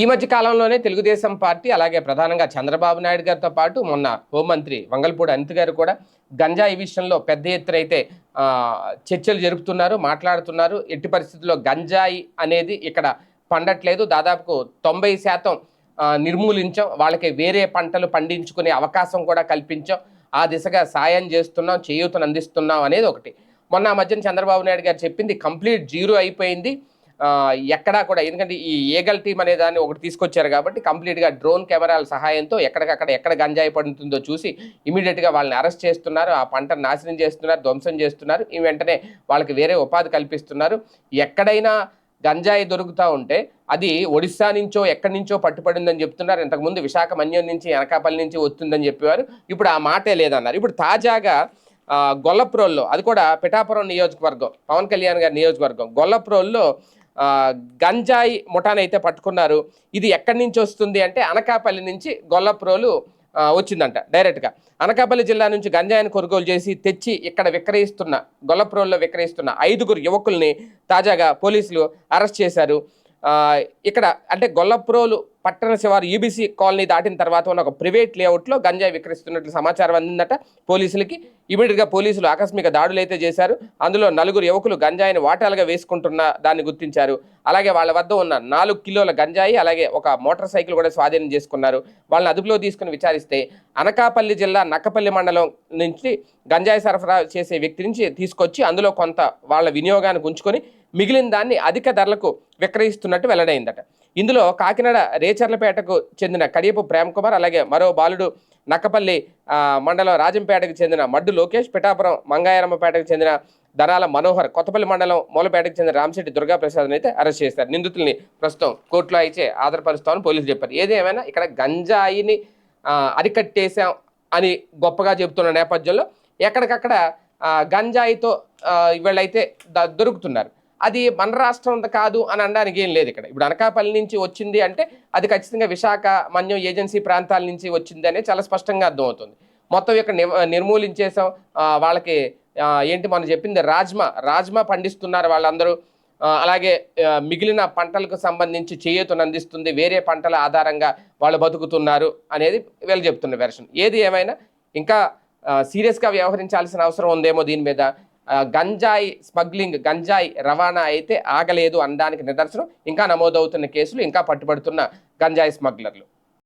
ఈ మధ్య కాలంలోనే తెలుగుదేశం పార్టీ అలాగే ప్రధానంగా చంద్రబాబు నాయుడు గారితో పాటు మొన్న హోంమంత్రి వంగల్పూడి అనిత్ గారు కూడా గంజాయి విషయంలో పెద్ద ఎత్తున అయితే చర్చలు జరుపుతున్నారు మాట్లాడుతున్నారు. ఎట్టి పరిస్థితుల్లో గంజాయి అనేది ఇక్కడ పండట్లేదు. దాదాపు తొంభై శాతం నిర్మూలించాం. వాళ్ళకి వేరే పంటలు పండించుకునే అవకాశం కూడా కల్పించాం. ఆ దిశగా సాయం చేస్తున్నాం చేయూతను అందిస్తున్నాం అనేది ఒకటి. మొన్న మధ్యన చంద్రబాబు నాయుడు గారు చెప్పింది కంప్లీట్ జీరో అయిపోయింది. ఎక్కడా కూడా ఎందుకంటే ఈ ఏగల్ టీమ్ అనే దాన్ని ఒకటి తీసుకొచ్చారు కాబట్టి కంప్లీట్గా డ్రోన్ కెమెరాల సహాయంతో ఎక్కడికక్కడ ఎక్కడ గంజాయి పడుతుందో చూసి ఇమీడియట్గా వాళ్ళని అరెస్ట్ చేస్తున్నారు. ఆ పంటను నాశనం చేస్తున్నారు ధ్వంసం చేస్తున్నారు. ఈ వెంటనే వాళ్ళకి వేరే ఉపాధి కల్పిస్తున్నారు. ఎక్కడైనా గంజాయి దొరుకుతూ ఉంటే అది ఒడిశా నుంచో ఎక్కడి నుంచో పట్టుపడిందని చెప్తున్నారు. ఇంతకుముందు విశాఖ మన్యం నుంచి ఎనకాపల్లి నుంచి వస్తుందని చెప్పేవారు. ఇప్పుడు ఆ మాటే లేదన్నారు. ఇప్పుడు తాజాగా గొల్లప్రోల్లో అది కూడా పిఠాపురం నియోజకవర్గం పవన్ కళ్యాణ్ గారి నియోజకవర్గం గొల్లప్రోల్లో గంజాయి ముఠానైతే అయితే పట్టుకున్నారు. ఇది ఎక్కడి నుంచి వస్తుంది అంటే అనకాపల్లి నుంచి గొల్లప్రోలు వచ్చిందంట డైరెక్ట్గా. అనకాపల్లి జిల్లా నుంచి గంజాయిని కొనుగోలు చేసి తెచ్చి ఇక్కడ విక్రయిస్తున్న గొల్లప్రోల్లో విక్రయిస్తున్న ఐదుగురు యువకుల్ని తాజాగా పోలీసులు అరెస్ట్ చేశారు. ఇక్కడ అంటే గొల్లప్రోలు పట్టణ శివారు యూబీసీ కాలనీ దాటిన తర్వాత ఉన్న ఒక ప్రైవేట్ లేఅవుట్లో గంజాయి విక్రయిస్తున్నట్లు సమాచారం అందిందట పోలీసులకి. ఇమీడియట్గా పోలీసులు ఆకస్మిక దాడులు అయితే చేశారు. అందులో నలుగురు యువకులు గంజాయిని వాటాలుగా వేసుకుంటున్న దాన్ని గుర్తించారు. అలాగే వాళ్ళ వద్ద ఉన్న నాలుగు కిలోల గంజాయి అలాగే ఒక మోటార్ సైకిల్ కూడా స్వాధీనం చేసుకున్నారు. వాళ్ళని అదుపులో తీసుకుని విచారిస్తే అనకాపల్లి జిల్లా నక్కపల్లి మండలం నుంచి గంజాయి సరఫరా చేసే వ్యక్తి నుంచి తీసుకొచ్చి అందులో కొంత వాళ్ళ వినియోగానికి ఉంచుకొని మిగిలిన దాన్ని అధిక ధరలకు విక్రయిస్తున్నట్టు వెల్లడైందట. ఇందులో కాకినాడ రేచర్లపేటకు చెందిన కడియపు ప్రేమ్ కుమార్ అలాగే మరో బాలుడు నక్కపల్లి మండలం రాజంపేటకు చెందిన మడ్డు లోకేష్ పిఠాపురం మంగాయరమ్మపేటకు చెందిన ధనాల మనోహర్ కొత్తపల్లి మండలం మూలపేటకు చెందిన రామశెట్టి దుర్గా అయితే అరెస్ట్ చేశారు. నిందితుల్ని ప్రస్తుతం కోర్టులో అయితే ఆధారపరుస్తామని పోలీసులు చెప్పారు. ఏదేమైనా ఇక్కడ గంజాయిని అరికట్టేశాం అని గొప్పగా చెబుతున్న నేపథ్యంలో ఎక్కడికక్కడ గంజాయితో వీళ్ళైతే దొరుకుతున్నారు. అది మన రాష్ట్రం కాదు అని అనడానికి ఏం లేదు ఇక్కడ. ఇప్పుడు అనకాపల్లి నుంచి వచ్చింది అంటే అది ఖచ్చితంగా విశాఖ మన్యం ఏజెన్సీ ప్రాంతాల నుంచి వచ్చింది అనేది చాలా స్పష్టంగా అర్థమవుతుంది. మొత్తం ఇక్కడ నిర్మూలించేసాం వాళ్ళకి ఏంటి మనం చెప్పింది రాజ్మా రాజ్మా పండిస్తున్నారు వాళ్ళందరూ. అలాగే మిగిలిన పంటలకు సంబంధించి చేయూతను అందిస్తుంది. వేరే పంటల ఆధారంగా వాళ్ళు బతుకుతున్నారు అనేది వీళ్ళు చెప్తున్న వెర్షన్. ఏది ఏమైనా ఇంకా సీరియస్గా వ్యవహరించాల్సిన అవసరం ఉందేమో దీని మీద. గంజాయి స్మగ్లింగ్ గంజాయి రవాణా అయితే ఆగలేదు అనడానికి నిదర్శనం. ఇంకా నమోదవుతున్న కేసులు ఇంకా పట్టుబడుతున్న గంజాయి స్మగ్లర్లు.